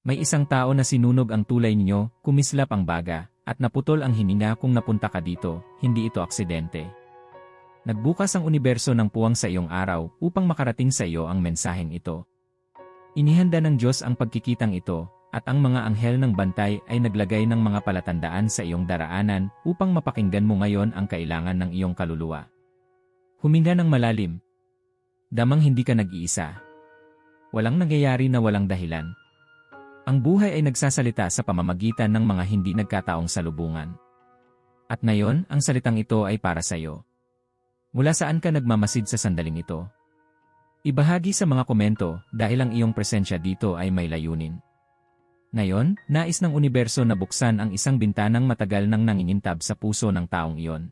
May isang tao na sinunog ang tulay ninyo, kumislap ang baga, at naputol ang hininga kung napunta ka dito, hindi ito aksidente. Nagbukas ang universo ng puwang sa iyong araw upang makarating sa iyo ang mensaheng ito. Inihanda ng Diyos ang pagkikitang ito, at ang mga anghel ng bantay ay naglagay ng mga palatandaan sa iyong daraanan upang mapakinggan mo ngayon ang kailangan ng iyong kaluluwa. Huminga ng malalim. Damang hindi ka nag-iisa. Walang nangyayari na walang dahilan. Ang buhay ay nagsasalita sa pamamagitan ng mga hindi nagkataong salubungan. At ngayon, ang salitang ito ay para sa iyo. Mula saan ka nagmamasid sa sandaling ito? Ibahagi sa mga komento dahil ang iyong presensya dito ay may layunin. Ngayon, nais ng universo na buksan ang isang bintanang matagal nang nangingintab sa puso ng taong iyon.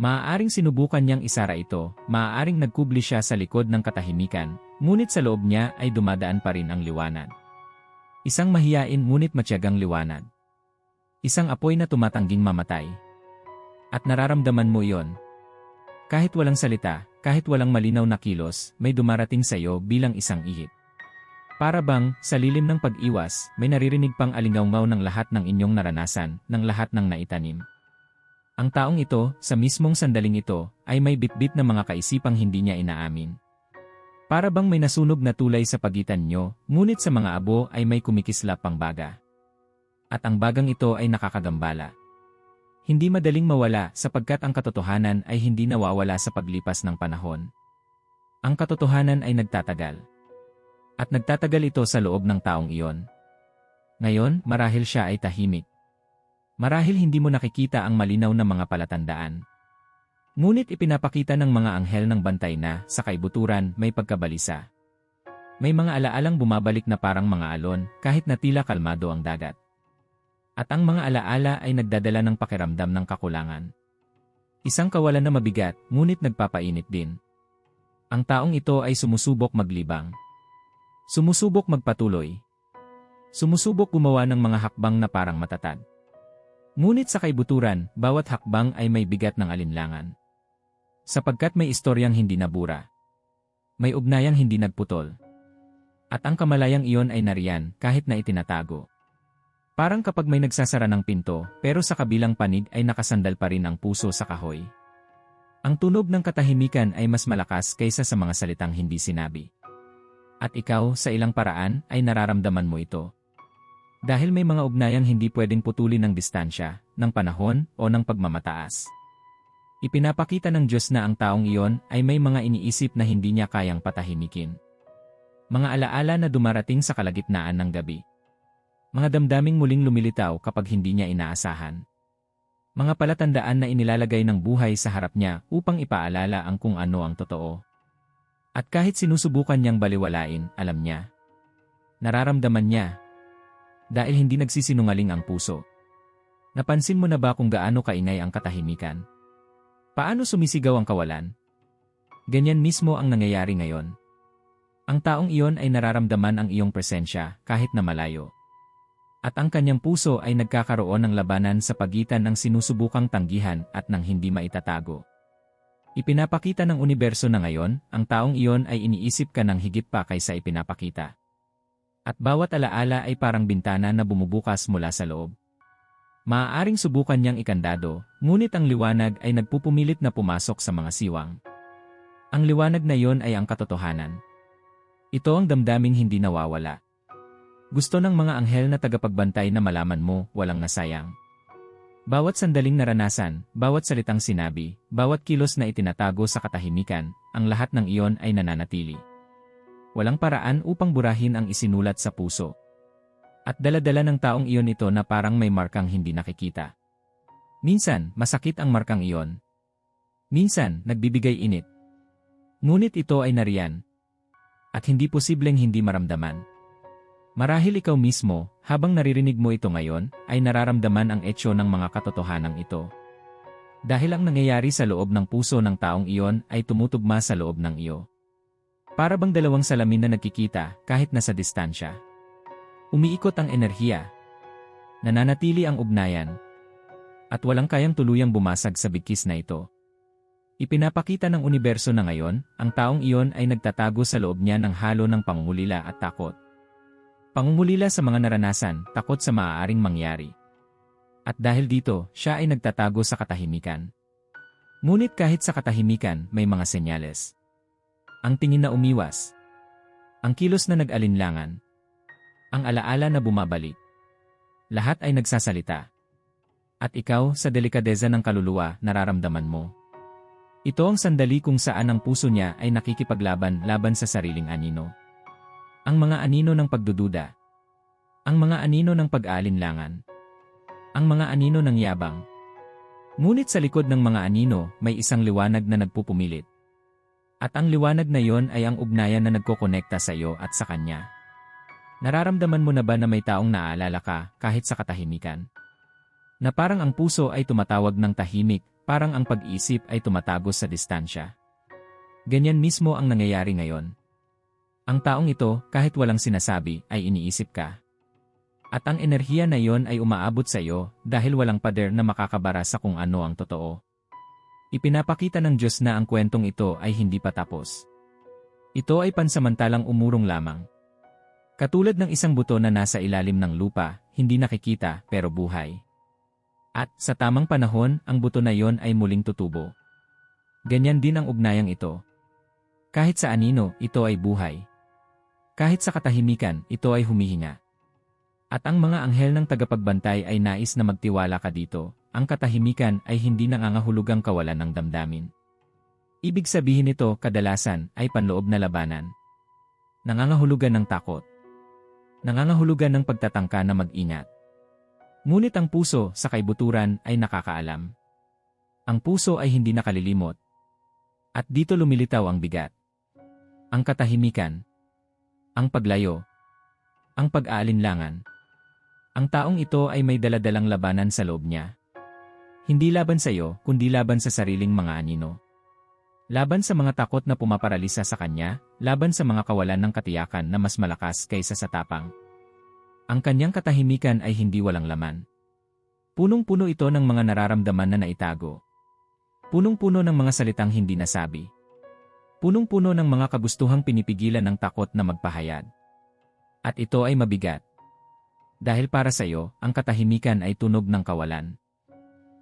Maaaring sinubukan niyang isara ito, maaaring nagkubli siya sa likod ng katahimikan, ngunit sa loob niya ay dumadaan pa rin ang liwanag. Isang mahiyain ngunit matyagang liwanag. Isang apoy na tumatangging mamatay. At nararamdaman mo iyon. Kahit walang salita, kahit walang malinaw na kilos, may dumarating sa iyo bilang isang ihip. Para bang, sa lilim ng pag-iwas, may naririnig pang alingawngaw ng lahat ng inyong naranasan, ng lahat ng naitanim. Ang taong ito, sa mismong sandaling ito, ay may bitbit na mga kaisipang hindi niya inaamin. Para bang may nasunog na tulay sa pagitan nyo, ngunit sa mga abo ay may kumikislap pang baga. At ang bagang ito ay nakakagambala. Hindi madaling mawala sapagkat ang katotohanan ay hindi nawawala sa paglipas ng panahon. Ang katotohanan ay nagtatagal. At nagtatagal ito sa loob ng taong iyon. Ngayon, marahil siya ay tahimik. Marahil hindi mo nakikita ang malinaw na mga palatandaan. Ngunit ipinapakita ng mga anghel ng bantay na, sa kaibuturan, may pagkabalisa. May mga alaalang bumabalik na parang mga alon, kahit na tila kalmado ang dagat. At ang mga alaala ay nagdadala ng pakiramdam ng kakulangan. Isang kawalan na mabigat, ngunit nagpapainit din. Ang taong ito ay sumusubok maglibang. Sumusubok magpatuloy. Sumusubok gumawa ng mga hakbang na parang matatag. Ngunit sa kaibuturan, bawat hakbang ay may bigat ng alinlangan. Sapagkat may istoryang hindi nabura. May ugnayang hindi nagputol. At ang kamalayang iyon ay nariyan kahit na itinatago. Parang kapag may nagsasara ng pinto, pero sa kabilang panig ay nakasandal pa rin ang puso sa kahoy. Ang tunog ng katahimikan ay mas malakas kaysa sa mga salitang hindi sinabi. At ikaw, sa ilang paraan, ay nararamdaman mo ito. Dahil may mga ugnayang hindi pwedeng putulin ng distansya, ng panahon, o ng pagmamataas. Ipinapakita ng Diyos na ang taong iyon ay may mga iniisip na hindi niya kayang patahimikin. Mga alaala na dumarating sa kalagitnaan ng gabi. Mga damdaming muling lumilitaw kapag hindi niya inaasahan. Mga palatandaan na inilalagay ng buhay sa harap niya upang ipaalala ang kung ano ang totoo. At kahit sinusubukan niyang baliwalain, alam niya. Nararamdaman niya. Dahil hindi nagsisinungaling ang puso. Napansin mo na ba kung gaano kaingay ang katahimikan? Paano sumisigaw ang kawalan? Ganyan mismo ang nangyayari ngayon. Ang taong iyon ay nararamdaman ang iyong presensya kahit na malayo. At ang kanyang puso ay nagkakaroon ng labanan sa pagitan ng sinusubukang tanggihan at ng hindi maitatago. Ipinapakita ng universo na ngayon, ang taong iyon ay iniisip ka ng higit pa kaysa ipinapakita. At bawat alaala ay parang bintana na bumubukas mula sa loob. Maaaring subukan niyang ikandado, ngunit ang liwanag ay nagpupumilit na pumasok sa mga siwang. Ang liwanag na iyon ay ang katotohanan. Ito ang damdaming hindi nawawala. Gusto ng mga anghel na tagapagbantay na malaman mo, walang nasayang. Bawat sandaling naranasan, bawat salitang sinabi, bawat kilos na itinatago sa katahimikan, ang lahat ng iyon ay nananatili. Walang paraan upang burahin ang isinulat sa puso. At daladala ng taong iyon ito na parang may markang hindi nakikita. Minsan, masakit ang markang iyon. Minsan, nagbibigay init. Ngunit ito ay nariyan. At hindi posibleng hindi maramdaman. Marahil ikaw mismo, habang naririnig mo ito ngayon, ay nararamdaman ang etsyo ng mga katotohanan ito. Dahil ang nangyayari sa loob ng puso ng taong iyon ay tumutugma sa loob ng iyo. Para bang dalawang salamin na nagkikita kahit nasa distansya. Umiikot ang enerhiya. Nananatili ang ugnayan. At walang kayang tuluyang bumasag sa bigkis na ito. Ipinapakita ng universo na ngayon, ang taong iyon ay nagtatago sa loob niya ng halo ng pangulila at takot. Pangungulila sa mga naranasan, takot sa maaaring mangyari. At dahil dito, siya ay nagtatago sa katahimikan. Ngunit kahit sa katahimikan, may mga senyales. Ang tingin na umiwas. Ang kilos na nag-alinlangan. Ang alaala na bumabalik. Lahat ay nagsasalita. At ikaw, sa delikadeza ng kaluluwa, nararamdaman mo. Ito ang sandali kung saan ang puso niya ay nakikipaglaban laban sa sariling anino. Ang mga anino ng pagdududa. Ang mga anino ng pag-aalinlangan. Ang mga anino ng yabang. Ngunit sa likod ng mga anino, may isang liwanag na nagpupumilit. At ang liwanag na yon ay ang ugnayan na nagkokonekta sa iyo at sa kanya. Nararamdaman mo na ba na may taong naaalala ka kahit sa katahimikan? Na parang ang puso ay tumatawag ng tahimik, parang ang pag-isip ay tumatagos sa distansya. Ganyan mismo ang nangyayari ngayon. Ang taong ito, kahit walang sinasabi, ay iniisip ka. At ang enerhiya na iyon ay umaabot sa iyo dahil walang pader na makakabara sa kung ano ang totoo. Ipinapakita ng Diyos na ang kwentong ito ay hindi pa tapos. Ito ay pansamantalang umurong lamang. Katulad ng isang buto na nasa ilalim ng lupa, hindi nakikita pero buhay. At sa tamang panahon, ang buto na iyon ay muling tutubo. Ganyan din ang ugnayang ito. Kahit sa anino, ito ay buhay. Kahit sa katahimikan, ito ay humihinga. At ang mga anghel ng tagapagbantay ay nais na magtiwala ka dito, ang katahimikan ay hindi nangangahulugang kawalan ng damdamin. Ibig sabihin nito kadalasan ay panloob na labanan. Nangangahulugan ng takot. Nangangahulugan ng pagtatangka na mag-ingat. Ngunit ang puso sa kaibuturan ay nakakaalam. Ang puso ay hindi nakalilimot. At dito lumilitaw ang bigat. Ang katahimikan, ang paglayo, ang pag-aalinlangan. Ang taong ito ay may daladalang labanan sa loob niya. Hindi laban sa iyo, kundi laban sa sariling mga anino. Laban sa mga takot na pumaparalisa sa kanya, laban sa mga kawalan ng katiyakan na mas malakas kaysa sa tapang. Ang kanyang katahimikan ay hindi walang laman. Punong-puno ito ng mga nararamdaman na naitago. Punong-puno ng mga salitang hindi nasabi. Punong-puno ng mga kagustuhang pinipigilan ng takot na magpahayag. At ito ay mabigat. Dahil para sa iyo, ang katahimikan ay tunog ng kawalan.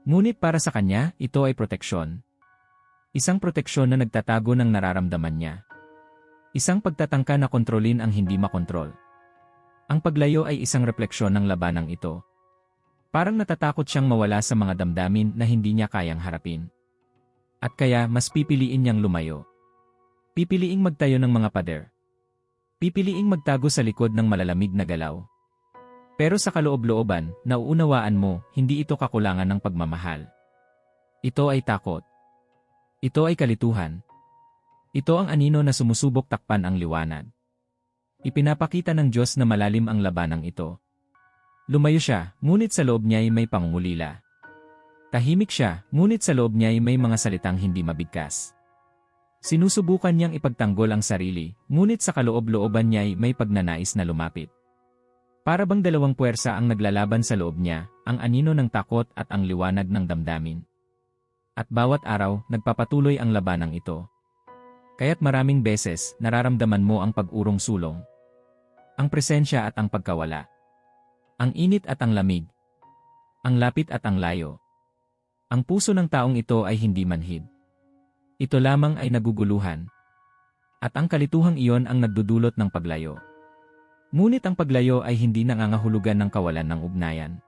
Ngunit para sa kanya, ito ay proteksyon. Isang proteksyon na nagtatago ng nararamdaman niya. Isang pagtatangka na kontrolin ang hindi makontrol. Ang paglayo ay isang refleksyon ng labanang ito. Parang natatakot siyang mawala sa mga damdamin na hindi niya kayang harapin. At kaya mas pipiliin niyang lumayo. Pipiliing magtayo ng mga pader. Pipiliing magtago sa likod ng malalamig na galaw. Pero sa kaloob-looban, nauunawaan mo, hindi ito kakulangan ng pagmamahal. Ito ay takot. Ito ay kalituhan. Ito ang anino na sumusubok takpan ang liwanag. Ipinapakita ng Diyos na malalim ang labanang ito. Lumayo siya, ngunit sa loob niya ay may pangungulila. Tahimik siya, ngunit sa loob niya ay may mga salitang hindi mabigkas. Sinusubukan niyang ipagtanggol ang sarili, ngunit sa kaloob-looban niya ay may pagnanais na lumapit. Para bang dalawang puwersa ang naglalaban sa loob niya, ang anino ng takot at ang liwanag ng damdamin. At bawat araw, nagpapatuloy ang labanang ito. Kaya't maraming beses, nararamdaman mo ang pag-urong sulong. Ang presensya at ang pagkawala. Ang init at ang lamig. Ang lapit at ang layo. Ang puso ng taong ito ay hindi manhid. Ito lamang ay naguguluhan. At ang kalituhang iyon ang nagdudulot ng paglayo. Ngunit ang paglayo ay hindi nangangahulugan ng kawalan ng ugnayan.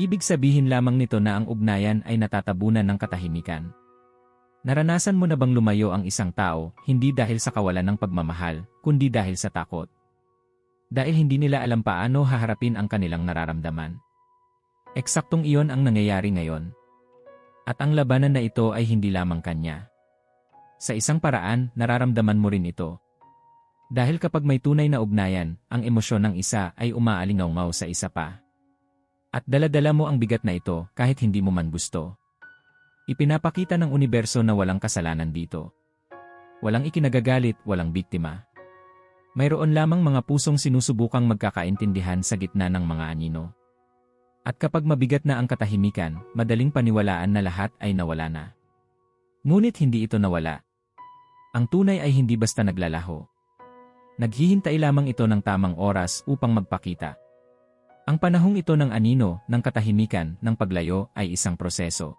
Ibig sabihin lamang nito na ang ugnayan ay natatabunan ng katahimikan. Naranasan mo na bang lumayo ang isang tao, hindi dahil sa kawalan ng pagmamahal, kundi dahil sa takot? Dahil hindi nila alam paano haharapin ang kanilang nararamdaman. Eksaktong iyon ang nangyayari ngayon. At ang labanan na ito ay hindi lamang kanya. Sa isang paraan, nararamdaman mo rin ito. Dahil kapag may tunay na ugnayan, ang emosyon ng isa ay umaalingaw sa isa pa. At daladala mo ang bigat na ito kahit hindi mo man gusto. Ipinapakita ng universo na walang kasalanan dito. Walang ikinagagalit, walang biktima. Mayroon lamang mga pusong sinusubukang magkakaintindihan sa gitna ng mga anino. At kapag mabigat na ang katahimikan, madaling paniwalaan na lahat ay nawala na. Ngunit hindi ito nawala. Ang tunay ay hindi basta naglalaho. Naghihintay lamang ito ng tamang oras upang magpakita. Ang panahong ito ng anino, ng katahimikan, ng paglayo ay isang proseso.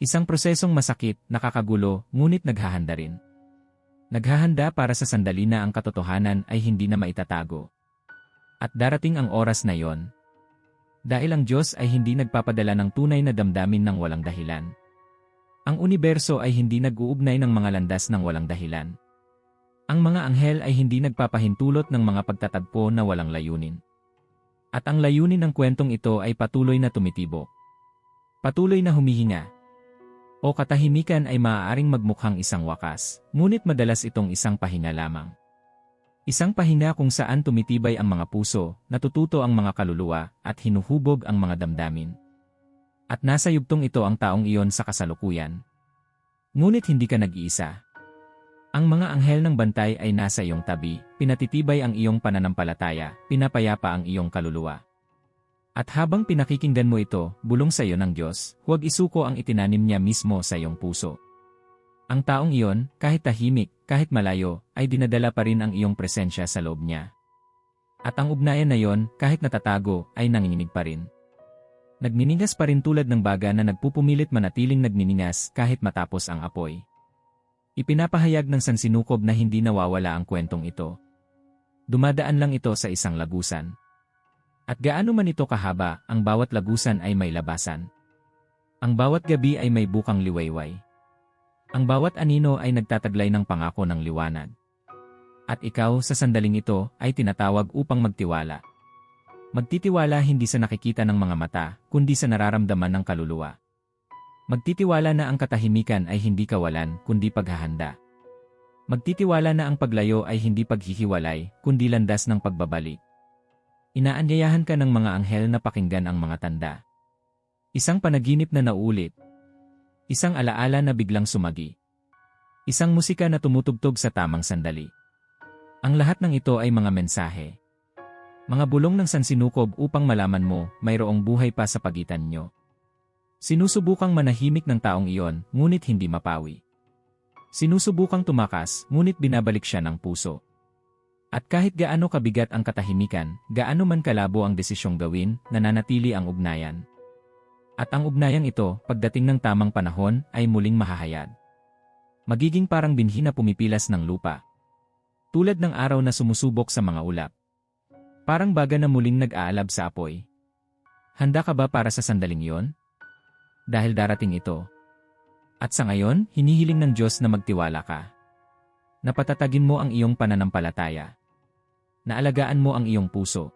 Isang prosesong masakit, nakakagulo, ngunit naghahanda rin. Naghahanda para sa sandali na ang katotohanan ay hindi na maitatago. At darating ang oras na yon. Dahil ang Diyos ay hindi nagpapadala ng tunay na damdamin ng walang dahilan. Ang universo ay hindi nag-uugnay ng mga landas ng walang dahilan. Ang mga anghel ay hindi nagpapahintulot ng mga pagtatagpo na walang layunin. At ang layunin ng kwentong ito ay patuloy na tumitibok. Patuloy na humihinga. O katahimikan ay maaaring magmukhang isang wakas, ngunit madalas itong isang pahinga lamang. Isang pahinga kung saan tumitibay ang mga puso, natututo ang mga kaluluwa, at hinuhubog ang mga damdamin. At nasa yugtong ito ang taong iyon sa kasalukuyan. Ngunit hindi ka nag-iisa. Ang mga anghel ng bantay ay nasa iyong tabi, pinatitibay ang iyong pananampalataya, pinapayapa ang iyong kaluluwa. At habang pinakikinggan mo ito, bulong sa iyo ng Diyos, huwag isuko ang itinanim niya mismo sa iyong puso. Ang taong iyon, kahit tahimik, kahit malayo, ay dinadala pa rin ang iyong presensya sa loob niya. At ang ugnayan na yon, kahit natatago, ay nanginginig pa rin. Nagniningas pa rin tulad ng baga na nagpupumilit manatiling nagniningas kahit matapos ang apoy. Ipinapahayag ng sansinukob na hindi nawawala ang kwentong ito. Dumadaan lang ito sa isang lagusan. At gaano man ito kahaba, ang bawat lagusan ay may labasan. Ang bawat gabi ay may bukang liwayway. Ang bawat anino ay nagtataglay ng pangako ng liwanag. At ikaw sa sandaling ito ay tinatawag upang magtiwala. Magtitiwala hindi sa nakikita ng mga mata, kundi sa nararamdaman ng kaluluwa. Magtitiwala na ang katahimikan ay hindi kawalan, kundi paghahanda. Magtitiwala na ang paglayo ay hindi paghihiwalay, kundi landas ng pagbabalik. Inaanyayahan ka ng mga anghel na pakinggan ang mga tanda. Isang panaginip na naulit, Isang alaala na biglang sumagi. Isang musika na tumutugtog sa tamang sandali. Ang lahat ng ito ay mga mensahe. Mga bulong ng sansinukob upang malaman mo mayroong buhay pa sa pagitan nyo. Sinusubukang manahimik ng taong iyon, ngunit hindi mapawi. Sinusubukang tumakas, ngunit binabalik siya ng puso. At kahit gaano kabigat ang katahimikan, gaano man kalabo ang desisyong gawin, nananatili ang ugnayan. At ang ugnayang ito, pagdating ng tamang panahon, ay muling mahahayag. Magiging parang binhi na pumipilas ng lupa. Tulad ng araw na sumusubok sa mga ulap. Parang baga na muling nag-aalab sa apoy. Handa ka ba para sa sandaling iyon? Dahil darating ito. At sa ngayon, hinihiling ng Diyos na magtiwala ka. Napatatagin mo ang iyong pananampalataya. Naalagaan mo ang iyong puso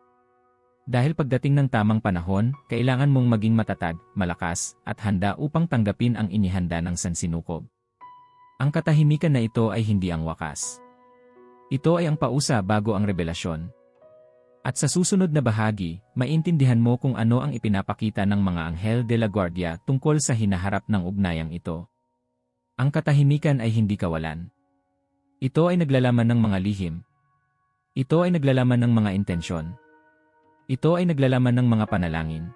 dahil pagdating ng tamang panahon, kailangan mong maging matatag, malakas, at handa upang tanggapin ang inihanda ng sansinukob. Ang katahimikan na ito ay hindi ang wakas. Ito ay ang pausa bago ang revelasyon. At sa susunod na bahagi, maintindihan mo kung ano ang ipinapakita ng mga anghel de la guardia tungkol sa hinaharap ng ugnayang ito. Ang katahimikan ay hindi kawalan. Ito ay naglalaman ng mga lihim. Ito ay naglalaman ng mga intensyon ito ay naglalaman ng mga panalangin.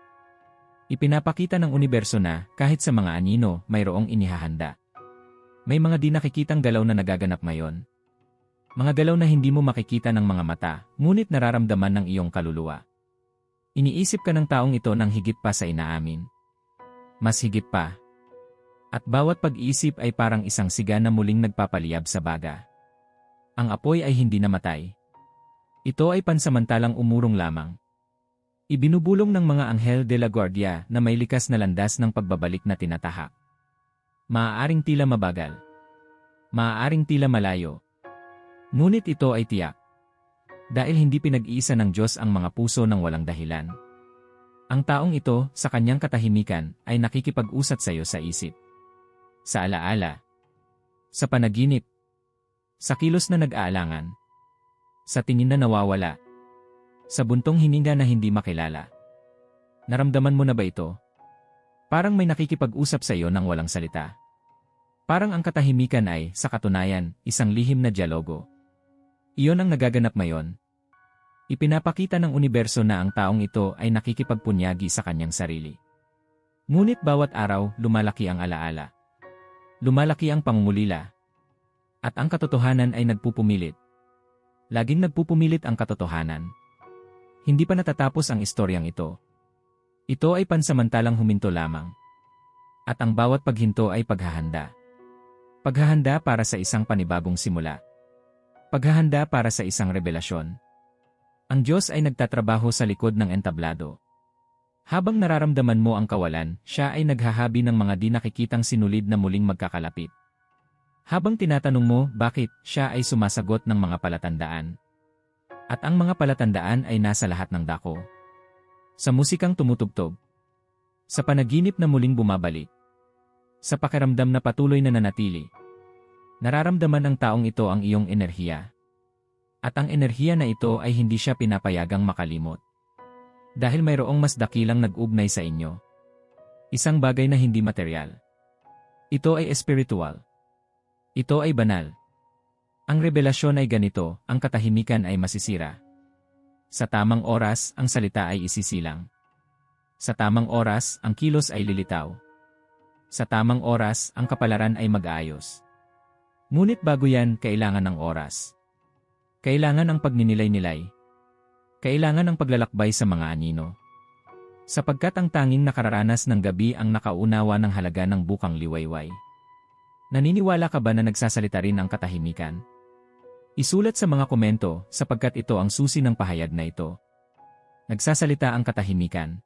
Ipinapakita ng universo na, kahit sa mga anino, mayroong inihahanda. May mga di nakikitang galaw na nagaganap ngayon. Mga galaw na hindi mo makikita ng mga mata, ngunit nararamdaman ng iyong kaluluwa. Iniisip ka ng taong ito ng higit pa sa inaamin. Mas higit pa. At bawat pag-iisip ay parang isang siga na muling nagpapaliyab sa baga. Ang apoy ay hindi namatay. Ito ay pansamantalang umurong lamang. Ibinubulong ng mga anghel de la guardia na may likas na landas ng pagbabalik na tinatahak. Maaaring tila mabagal. Maaaring tila malayo. Ngunit ito ay tiyak. Dahil hindi pinag-iisa ng Diyos ang mga puso ng walang dahilan. Ang taong ito, sa kanyang katahimikan, ay nakikipag-usat sa iyo sa isip. Sa alaala. Sa panaginip. Sa kilos na nag-aalangan. Sa tingin na nawawala. Sa buntong hininga na hindi makilala. Naramdaman mo na ba ito? Parang may nakikipag-usap sa iyo ng walang salita. Parang ang katahimikan ay, sa katunayan, isang lihim na dialogo. Iyon ang nagaganap ngayon. Ipinapakita ng universo na ang taong ito ay nakikipagpunyagi sa kanyang sarili. Ngunit bawat araw, lumalaki ang alaala. Lumalaki ang pangungulila. At ang katotohanan ay nagpupumilit. Laging nagpupumilit ang katotohanan. Hindi pa natatapos ang istoryang ito. Ito ay pansamantalang huminto lamang. At ang bawat paghinto ay paghahanda. Paghahanda para sa isang panibagong simula. Paghahanda para sa isang revelasyon. Ang Diyos ay nagtatrabaho sa likod ng entablado. Habang nararamdaman mo ang kawalan, siya ay naghahabi ng mga di nakikitang sinulid na muling magkakalapit. Habang tinatanong mo bakit, siya ay sumasagot ng mga palatandaan. At ang mga palatandaan ay nasa lahat ng dako. Sa musikang tumutugtog. Sa panaginip na muling bumabalik. Sa pakiramdam na patuloy na nanatili. Nararamdaman ng taong ito ang iyong enerhiya. At ang enerhiya na ito ay hindi siya pinapayagang makalimot. Dahil mayroong mas dakilang nag-ugnay sa inyo. Isang bagay na hindi material. Ito ay espiritual. Ito ay banal. Ang revelasyon ay ganito, ang katahimikan ay masisira. Sa tamang oras, ang salita ay isisilang. Sa tamang oras, ang kilos ay lilitaw. Sa tamang oras, ang kapalaran ay mag-aayos. Ngunit bago yan, kailangan ng oras. Kailangan ang pagninilay-nilay, kailangan ng paglalakbay sa mga anino. Sapagkat ang tanging nakararanas ng gabi ang nakaunawa ng halaga ng bukang liwayway. Naniniwala ka ba na nagsasalita rin ang katahimikan? Isulat sa mga komento sapagkat ito ang susi ng pahayag na ito. Nagsasalita ang katahimikan.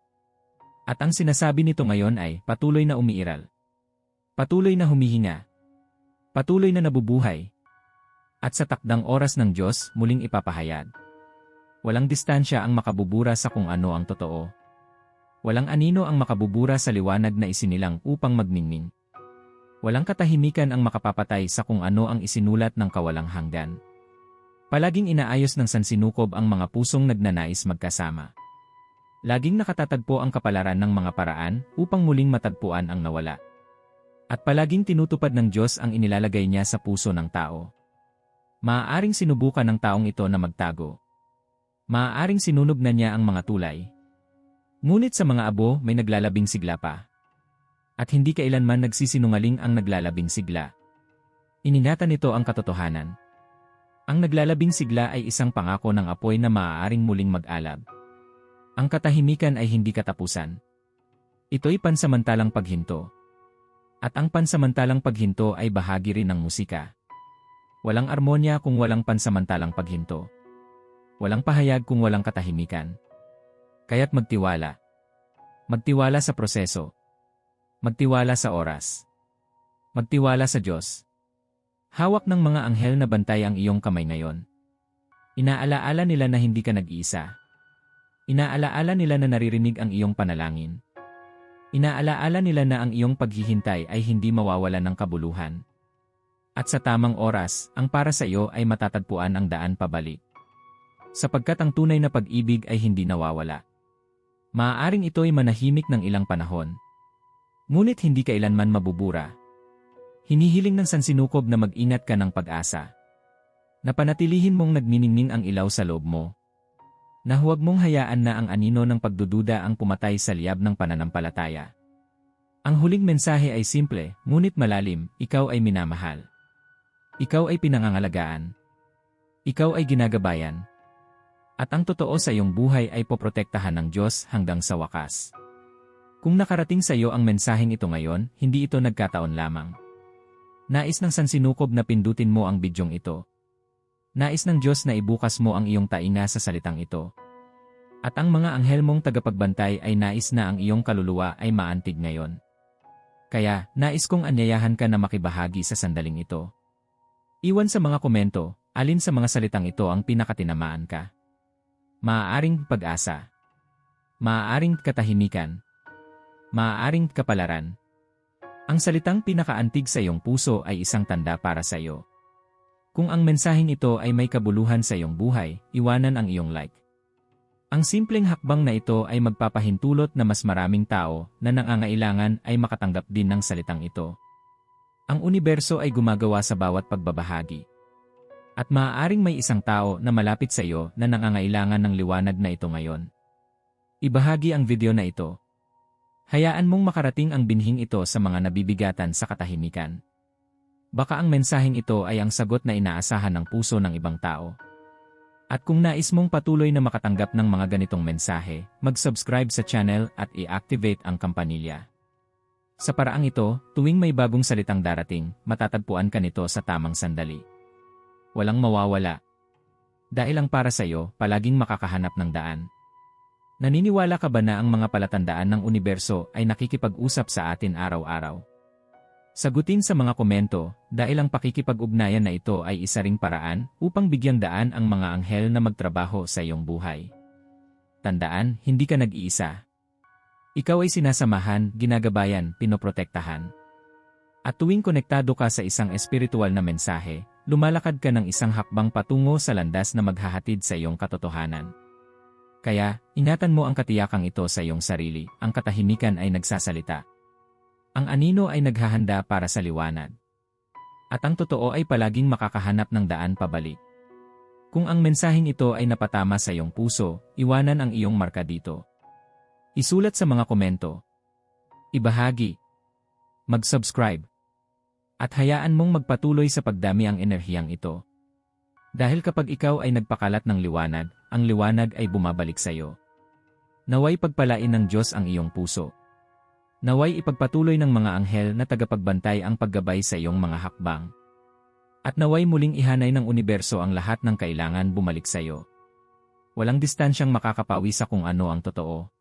At ang sinasabi nito ngayon ay patuloy na umiiral. Patuloy na humihinga. Patuloy na nabubuhay. At sa takdang oras ng Diyos muling ipapahayag. Walang distansya ang makabubura sa kung ano ang totoo. Walang anino ang makabubura sa liwanag na isinilang upang magningning. Walang katahimikan ang makapapatay sa kung ano ang isinulat ng kawalang hanggan. Palaging inaayos ng sansinukob ang mga pusong nagnanais magkasama. Laging nakatatagpo ang kapalaran ng mga paraan upang muling matagpuan ang nawala. At palaging tinutupad ng Diyos ang inilalagay niya sa puso ng tao. Maaaring sinubukan ng taong ito na magtago, Maaaring sinunog na niya ang mga tulay. Ngunit sa mga abo may naglalabing sigla pa. At hindi kailanman nagsisinungaling ang naglalabing sigla. Ininata nito ang katotohanan. Ang naglalabing sigla ay isang pangako ng apoy na maaaring muling mag-alab. Ang katahimikan ay hindi katapusan. Ito'y pansamantalang paghinto. At ang pansamantalang paghinto ay bahagi rin ng musika. Walang armonya kung walang pansamantalang paghinto. Walang pahayag kung walang katahimikan. Kaya't magtiwala. Magtiwala sa proseso. Magtiwala sa oras. Magtiwala sa Diyos. Hawak ng mga anghel na bantay ang iyong kamay ngayon. Inaalaala nila na hindi ka nag-iisa. Inaalaala nila na naririnig ang iyong panalangin. Inaalaala nila na ang iyong paghihintay ay hindi mawawala ng kabuluhan. At sa tamang oras, ang para sa iyo ay matatagpuan ang daan pabalik sapagkat ang tunay na pag-ibig ay hindi nawawala. Maaaring ito'y manahimik ng ilang panahon. Ngunit hindi kailanman mabubura. Hinihiling ng sansinukob na mag-ingat ka ng pag-asa. Napanatilihin mong nagniningning ang ilaw sa loob mo. Na huwag mong hayaan na ang anino ng pagdududa ang pumatay sa liyab ng pananampalataya. Ang huling mensahe ay simple, ngunit malalim, ikaw ay minamahal. Ikaw ay pinangangalagaan. Ikaw ay ginagabayan. At ang totoo sa iyong buhay ay poprotektahan ng Diyos hanggang sa wakas. Kung nakarating sa iyo ang mensaheng ito ngayon, hindi ito nagkataon lamang. Nais ng sansinukob na pindutin mo ang bidyong ito. Nais ng Diyos na ibukas mo ang iyong tainga sa salitang ito. At ang mga anghel mong tagapagbantay ay nais na ang iyong kaluluwa ay maantig ngayon. Kaya, nais kong anyayahan ka na makibahagi sa sandaling ito. Iwan sa mga komento, alin sa mga salitang ito ang pinakatinamaan ka. Maaaring pag-asa. Maaaring katahimikan. Maaaring kapalaran. Ang salitang pinakaantig sa iyong puso ay isang tanda para sa iyo. Kung ang mensaheng ito ay may kabuluhan sa iyong buhay, iwanan ang iyong like. Ang simpleng hakbang na ito ay magpapahintulot na mas maraming tao na nangangailangan ay makatanggap din ng salitang ito. Ang universo ay gumagawa sa bawat pagbabahagi. At maaaring may isang tao na malapit sa iyo na nangangailangan ng liwanag na ito ngayon. Ibahagi ang video na ito. Hayaan mong makarating ang binhing ito sa mga nabibigatan sa katahimikan. Baka ang mensaheng ito ay ang sagot na inaasahan ng puso ng ibang tao. At kung nais mong patuloy na makatanggap ng mga ganitong mensahe, mag-subscribe sa channel at i-activate ang kampanilya. Sa paraang ito, tuwing may bagong salitang darating, matatagpuan ka nito sa tamang sandali. Walang mawawala. Dahil ang para sa iyo, palaging makakahanap ng daan. Naniniwala ka ba na ang mga palatandaan ng universo ay nakikipag-usap sa atin araw-araw? Sagutin sa mga komento, dahil ang pakikipag-ugnayan na ito ay isa ring paraan upang bigyang daan ang mga anghel na magtrabaho sa iyong buhay. Tandaan, hindi ka nag-iisa. Ikaw ay sinasamahan, ginagabayan, pinoprotektahan. At tuwing konektado ka sa isang espiritual na mensahe, lumalakad ka ng isang hakbang patungo sa landas na maghahatid sa iyong katotohanan. Kaya, ingatan mo ang katiyakang ito sa iyong sarili, ang katahimikan ay nagsasalita. Ang anino ay naghahanda para sa liwanag. At ang totoo ay palaging makakahanap ng daan pabalik. Kung ang mensaheng ito ay napatama sa iyong puso, iwanan ang iyong marka dito. Isulat sa mga komento. Ibahagi. Mag-subscribe. At hayaan mong magpatuloy sa pagdami ang enerhiyang ito. Dahil kapag ikaw ay nagpakalat ng liwanag, ang liwanag ay bumabalik sa iyo. Naway pagpalain ng Diyos ang iyong puso. Naway ipagpatuloy ng mga anghel na tagapagbantay ang paggabay sa iyong mga hakbang. At naway muling ihanay ng universo ang lahat ng kailangan bumalik sa iyo. Walang distansyang makakapawi sa kung ano ang totoo.